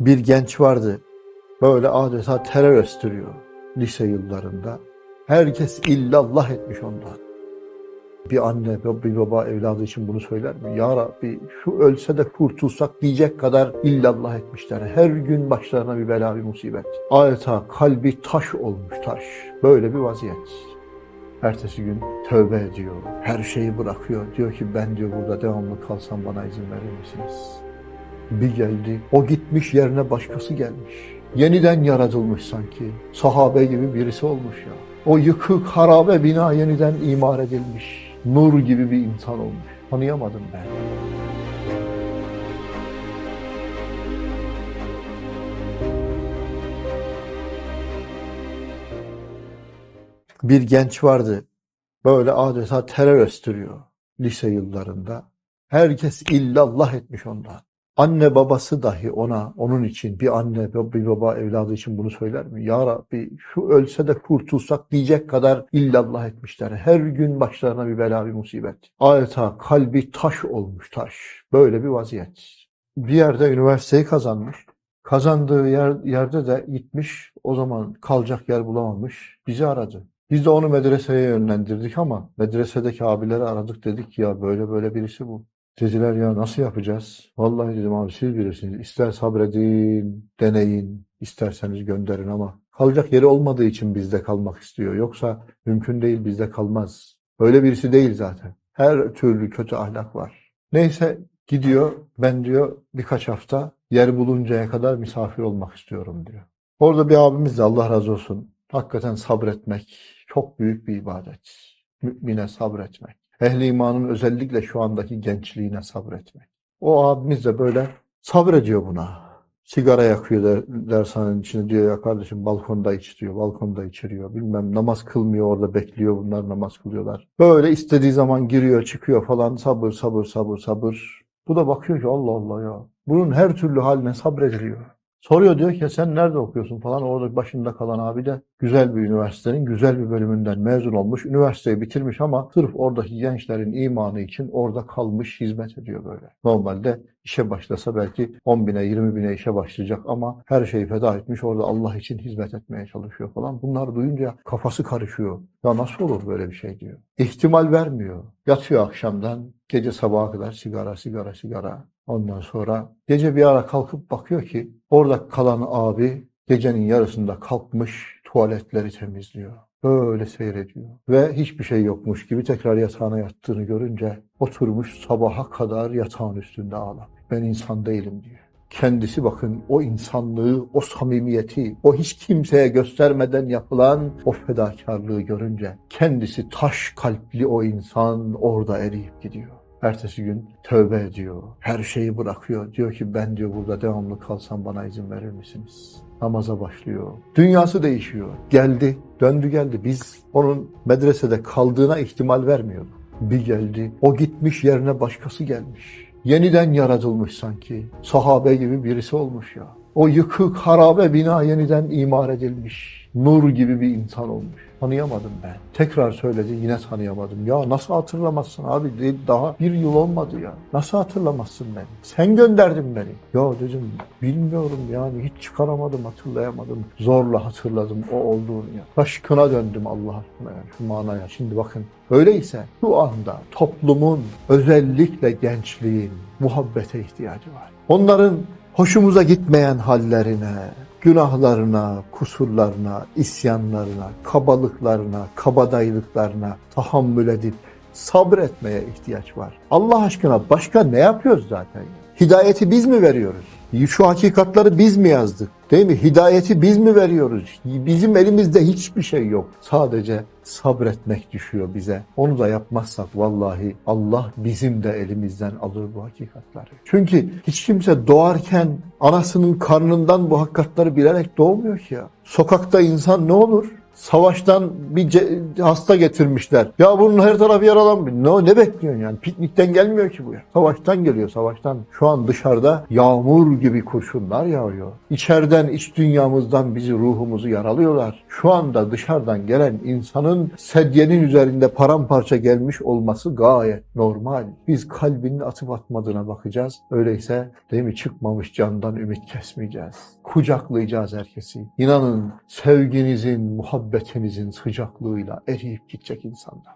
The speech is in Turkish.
Bir genç vardı. Böyle adeta terör östürüyor lise yıllarında. Herkes illallah etmiş ondan. Bir anne, bir baba evladı için bunu söyler mi? Ya Rabbi şu ölse de kurtulsak diyecek kadar illallah etmişler. Her gün başlarına bir bela, bir musibet. Adeta kalbi taş olmuş taş. Böyle bir vaziyet. Ertesi gün tövbe ediyor. Her şeyi bırakıyor. Diyor ki ben diyor burada devamlı kalsam bana izin verir misiniz? Bir geldi. O gitmiş yerine başkası gelmiş. Yeniden yaratılmış sanki. Sahabe gibi birisi olmuş ya. O yıkık harabe bina yeniden imar edilmiş. Nur gibi bir insan olmuş. Tanıyamadım ben. Bir genç vardı. Böyle adeta terör östürüyor lise yıllarında. Herkes illallah etmiş ondan. Anne babası dahi ona, onun için bir anne, bir baba evladı için bunu söyler mi? Ya Rabbi şu ölse de kurtulsak diyecek kadar illallah etmişler. Her gün başlarına bir bela, bir musibet. Adeta kalbi taş olmuş taş. Böyle bir vaziyet. Bir yerde üniversiteyi kazanmış. Kazandığı yer, yerde de gitmiş, o zaman kalacak yer bulamamış. Bizi aradı. Biz de onu medreseye yönlendirdik ama medresedeki abileri aradık dedik ya böyle böyle birisi bu. Dediler ya nasıl yapacağız? Vallahi dedim abi siz bilirsiniz. İster sabredin, deneyin, isterseniz gönderin ama kalacak yeri olmadığı için bizde kalmak istiyor. Yoksa mümkün değil bizde kalmaz. Öyle birisi değil zaten. Her türlü kötü ahlak var. Neyse gidiyor ben diyor birkaç hafta yer buluncaya kadar misafir olmak istiyorum diyor. Orada bir abimiz de Allah razı olsun. Hakikaten sabretmek çok büyük bir ibadet. Mümine sabretmek. Ehli imanın özellikle şu andaki gençliğine sabretmek. O abimiz de böyle sabrediyor buna. Sigara yakıyor der, dershanenin içinde diyor ya kardeşim balkonda iç diyor. Balkonda içiriyor. Bilmem namaz kılmıyor orada bekliyor bunlar namaz kılıyorlar. Böyle istediği zaman giriyor çıkıyor falan sabır sabır sabır sabır. Bu da bakıyor ki Allah Allah ya. Bunun her türlü haline sabrediliyor. Soruyor diyor ki sen nerede okuyorsun falan. Orada başında kalan abi de güzel bir üniversitenin güzel bir bölümünden mezun olmuş. Üniversiteyi bitirmiş ama sırf oradaki gençlerin imanı için orada kalmış hizmet ediyor böyle. Normalde işe başlasa belki 10 bine 20 bine işe başlayacak ama her şeyi feda etmiş orada Allah için hizmet etmeye çalışıyor falan. Bunlar duyunca kafası karışıyor. Ya nasıl olur böyle bir şey diyor. İhtimal vermiyor. Yatıyor akşamdan gece sabaha kadar sigara sigara sigara. Ondan sonra gece bir ara kalkıp bakıyor ki orada kalan abi gecenin yarısında kalkmış tuvaletleri temizliyor. Böyle seyrediyor. Ve hiçbir şey yokmuş gibi tekrar yatağına yattığını görünce oturmuş sabaha kadar yatağın üstünde ağlamış. Ben insan değilim diyor. Kendisi bakın o insanlığı, o samimiyeti, o hiç kimseye göstermeden yapılan o fedakarlığı görünce kendisi taş kalpli o insan orada eriyip gidiyor. Ertesi gün tövbe ediyor. Her şeyi bırakıyor. Diyor ki ben diyor burada devamlı kalsam bana izin verir misiniz? Namaza başlıyor. Dünyası değişiyor. Geldi, döndü geldi. Biz onun medresede kaldığına ihtimal vermiyorduk. Bir geldi. O gitmiş yerine başkası gelmiş. Yeniden yaratılmış sanki. Sahabe gibi birisi olmuş ya. O yıkık harabe bina yeniden imar edilmiş. Nur gibi bir insan olmuş. Tanıyamadım ben. Tekrar söyledi yine tanıyamadım. Ya nasıl hatırlamazsın abi? Daha bir yıl olmadı ya. Nasıl hatırlamazsın beni? Sen gönderdin beni. Ya dedim bilmiyorum yani hiç çıkaramadım hatırlayamadım. Zorla hatırladım o olduğunu ya. Aşkına döndüm Allah aşkına ya şu manaya. Şimdi bakın öyleyse şu anda toplumun özellikle gençliğin muhabbete ihtiyacı var. Onların hoşumuza gitmeyen hallerine, günahlarına, kusurlarına, isyanlarına, kabalıklarına, kabadayılıklarına tahammül edip sabretmeye ihtiyaç var. Allah aşkına başka ne yapıyoruz zaten? Hidayeti biz mi veriyoruz? Şu hakikatları biz mi yazdık? Değil mi? Hidayeti biz mi veriyoruz? Bizim elimizde hiçbir şey yok. Sadece sabretmek düşüyor bize. Onu da yapmazsak vallahi Allah bizim de elimizden alır bu hakikatleri. Çünkü hiç kimse doğarken anasının karnından bu hakikatleri bilerek doğmuyor ki ya. Sokakta insan ne olur? Savaştan bir hasta getirmişler. Ya bunun her tarafı yaralanmış. Ne, ne bekliyorsun yani? Piknikten gelmiyor ki bu ya. Savaştan geliyor savaştan. Şu an dışarıda yağmur gibi kurşunlar yağıyor. İçeriden, iç dünyamızdan bizi, ruhumuzu yaralıyorlar. Şu anda dışarıdan gelen insanın sedyenin üzerinde paramparça gelmiş olması gayet normal. Biz kalbinin atıp atmadığına bakacağız. Öyleyse değil mi çıkmamış candan ümit kesmeyeceğiz. Kucaklayacağız herkesi. İnanın sevginizin, muhabbetinizin sıcaklığıyla eriyip gidecek insanlar.